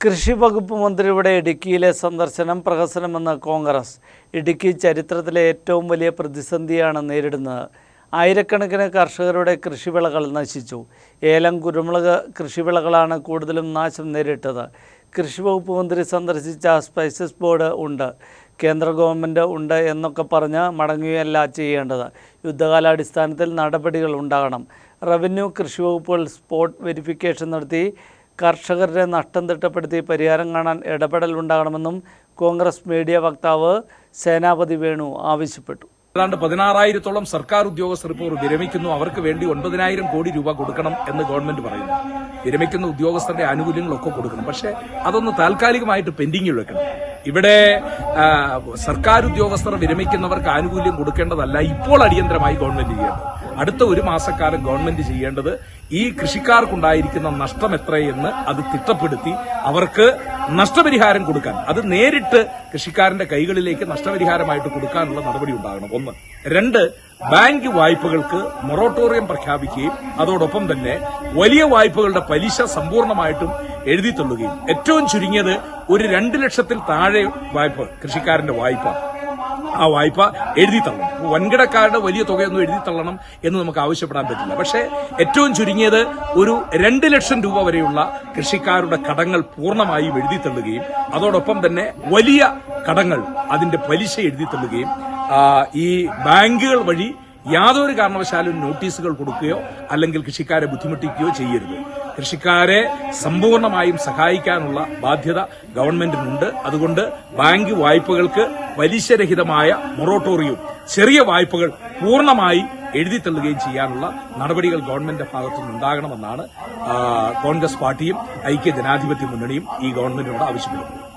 കൃഷി വകുപ്പ് മന്ത്രിയുടെ ഇടുക്കിയിലെ സന്ദർശനം പ്രഹസനമെന്ന് കോൺഗ്രസ്. ഇടുക്കി ചരിത്രത്തിലെ ഏറ്റവും വലിയ പ്രതിസന്ധിയാണ് നേരിടുന്നത്. ആയിരക്കണക്കിന് കർഷകരുടെ കൃഷിവിളകൾ നശിച്ചു. ഏലം കുരുമുളക് കൃഷിവിളകളാണ് കൂടുതലും നാശം നേരിട്ടത്. കൃഷി വകുപ്പ് മന്ത്രി സന്ദർശിച്ച സ്പൈസസ് ബോർഡ് ഉണ്ട്. കേന്ദ്ര ഗവൺമെന്റ് ഉണ്ട് എന്നൊക്കെ പറഞ്ഞ് മടങ്ങുകയല്ല ചെയ്യേണ്ടത്. യുദ്ധകാലാടിസ്ഥാനത്തിൽ നടപടികൾ ഉണ്ടാകണം. റവന്യൂ കൃഷി വകുപ്പുകൾ സ്പോട്ട് വെരിഫിക്കേഷൻ നടത്തി കർഷകരുടെ നഷ്ടം തിട്ടപ്പെടുത്തി പരിഹാരം കാണാൻ ഇടപെടൽ ഉണ്ടാകണമെന്നും കോൺഗ്രസ് മീഡിയ വക്താവ് സേനാപതി വേണു ആവശ്യപ്പെട്ടു. ഏതാണ്ട് പതിനാറായിരത്തോളം സർക്കാർ ഉദ്യോഗസ്ഥർ ഇപ്പോൾ വിരമിക്കുന്നു. അവർക്ക് വേണ്ടി ഒൻപതിനായിരം കോടി രൂപ കൊടുക്കണം എന്ന് ഗവൺമെന്റ് പറയുന്നു. വിരമിക്കുന്ന ഉദ്യോഗസ്ഥരുടെ ആനുകൂല്യങ്ങളൊക്കെ കൊടുക്കണം. പക്ഷേ അതൊന്ന് താൽക്കാലികമായിട്ട് പെൻഡിങ്ങിൽ വെക്കണം. ഇവിടെ സർക്കാർ ഉദ്യോഗസ്ഥർ വിരമിക്കുന്നവർക്ക് ആനുകൂല്യം കൊടുക്കേണ്ടതല്ല. ഇപ്പോൾ അടിയന്തരമായി ഗവൺമെന്റ് ചെയ്യേണ്ടത്. അടുത്ത ഒരു മാസക്കാലം ഗവൺമെന്റ് ചെയ്യേണ്ടത് ഈ കൃഷിക്കാർക്കുണ്ടായിരിക്കുന്ന നഷ്ടം എത്രയെന്ന് അത് തിട്ടപ്പെടുത്തി അവർക്ക് നഷ്ടപരിഹാരം കൊടുക്കാൻ. അത് നേരിട്ട് കൃഷിക്കാരന്റെ കൈകളിലേക്ക് നഷ്ടപരിഹാരമായിട്ട് കൊടുക്കാനുള്ള നടപടി ഉണ്ടാകണം. ഒന്ന്. രണ്ട് ബാങ്ക് വായ്പകൾക്ക് മൊറട്ടോറിയം പ്രഖ്യാപിക്കുകയും അതോടൊപ്പം തന്നെ വലിയ വായ്പകളുടെ പലിശ സമ്പൂർണമായിട്ടും എഴുതി തള്ളുകയും ഏറ്റവും ചുരുങ്ങിയത് ഒരു രണ്ട് ലക്ഷത്തിൽ താഴെ വായ്പ കൃഷിക്കാരന്റെ വായ്പ. ആ വായ്പ എഴുതി തള്ളണം. വൻകിടക്കാരുടെ വലിയ തുകയൊന്നും എഴുതി തള്ളണം എന്ന് നമുക്ക് ആവശ്യപ്പെടാൻ പറ്റില്ല. പക്ഷേ ഏറ്റവും ചുരുങ്ങിയത് ഒരു രണ്ട് ലക്ഷം രൂപ വരെയുള്ള കൃഷിക്കാരുടെ കടങ്ങൾ പൂർണമായും എഴുതി തള്ളുകയും അതോടൊപ്പം തന്നെ വലിയ കടങ്ങൾ അതിന്റെ പലിശ എഴുതി തള്ളുകയും ഈ ബാങ്കുകൾ വഴി യാതൊരു കാരണവശാലും നോട്ടീസുകൾ കൊടുക്കുകയോ അല്ലെങ്കിൽ കൃഷിക്കാരെ ബുദ്ധിമുട്ടിക്കുകയോ ചെയ്യരുത്. കൃഷിക്കാരെ സമ്പൂർണമായും സഹായിക്കാനുള്ള ബാധ്യത ഗവൺമെന്റിനുണ്ട്. അതുകൊണ്ട് ബാങ്ക് വായ്പകൾക്ക് പലിശരഹിതമായ മൊറോട്ടോറിയവും ചെറിയ വായ്പകൾ പൂർണമായി എഴുതി തള്ളുകയും ചെയ്യാനുള്ള നടപടികൾ ഗവൺമെന്റിന്റെ ഭാഗത്തുനിന്ന് ഉണ്ടാകണമെന്നാണ് കോൺഗ്രസ് പാർട്ടിയും ഐക്യ ജനാധിപത്യ മുന്നണിയും ഈ ഗവൺമെന്റിനോട് ആവശ്യപ്പെടുന്നത്.